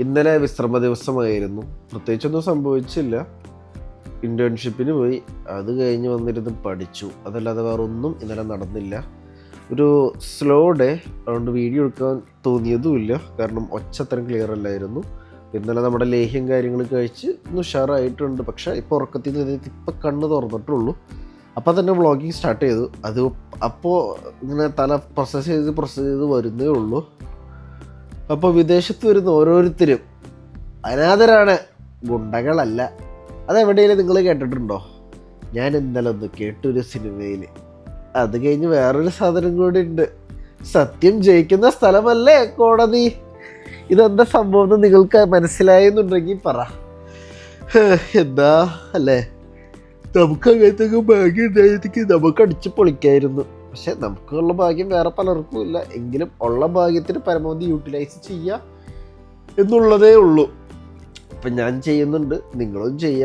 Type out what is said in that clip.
ഇന്നലെ വിശ്രമ ദിവസമായിരുന്നു. പ്രത്യേകിച്ചൊന്നും സംഭവിച്ചില്ല. ഇന്റേൺഷിപ്പിന് പോയി. അത് കഴിഞ്ഞ് വന്നിരുന്ന് പഠിച്ചു. അതല്ലാതെ വേറെ ഒന്നും ഇന്നലെ നടന്നില്ല. ഒരു സ്ലോ ഡേ അതുകൊണ്ട് വീഡിയോ എടുക്കാൻ തോന്നിയതുമില്ല. കാരണം ഒച്ച അത്രയും ക്ലിയർ അല്ലായിരുന്നു. ഇന്നലെ നമ്മുടെ ലേഹ്യം കാര്യങ്ങൾ കഴിച്ച് ഒന്ന് ഉഷാറായിട്ടുണ്ട്. പക്ഷേ ഇപ്പോൾ ഉറക്കത്തിൽ നിന്ന് ഇപ്പം കണ്ണ് തുറന്നിട്ടുള്ളൂ. അപ്പോൾ തന്നെ വ്ളോഗിങ് സ്റ്റാർട്ട് ചെയ്തു. അത് അപ്പോൾ ഇങ്ങനെ തല പ്രോസസ്സ് ചെയ്ത് പ്രോസസ്സ് ചെയ്ത് വരുന്നേ ഉള്ളൂ. അപ്പോൾ വിദേശത്ത് വരുന്ന ഓരോരുത്തരും അനാഥരാണ് ഗുണ്ടകളല്ല. അതെവിടെയെങ്കിലും നിങ്ങൾ കേട്ടിട്ടുണ്ടോ? ഞാൻ ഇന്നലെ ഒന്ന് കേട്ടൊരു സിനിമയിൽ അത് കഴിഞ്ഞ് വേറൊരു സാധനം കൂടി ഉണ്ട്. സത്യം ജയിക്കുന്ന സ്ഥലമല്ലേ കോടതി? ഇതെന്താ സംഭവം എന്ന് നിങ്ങൾക്ക് മനസ്സിലായെന്നുണ്ടെങ്കിൽ പറ. എന്താ? അല്ലേ? നമുക്ക് അങ്ങനത്തെ ഭാഗ്യം ഉണ്ടായിരുന്നെങ്കിൽ നമുക്ക് അടിച്ച് പൊളിക്കായിരുന്നു. പക്ഷെ നമുക്കുള്ള ഭാഗ്യം വേറെ പലർക്കും ഇല്ല. എങ്കിലും ഉള്ള ഭാഗ്യത്തിന് പരമാവധി യൂട്ടിലൈസ് ചെയ്യുക എന്നുള്ളതേ ഉള്ളൂ. അപ്പം ഞാൻ ചെയ്യുന്നുണ്ട് നിങ്ങളും ചെയ്യുക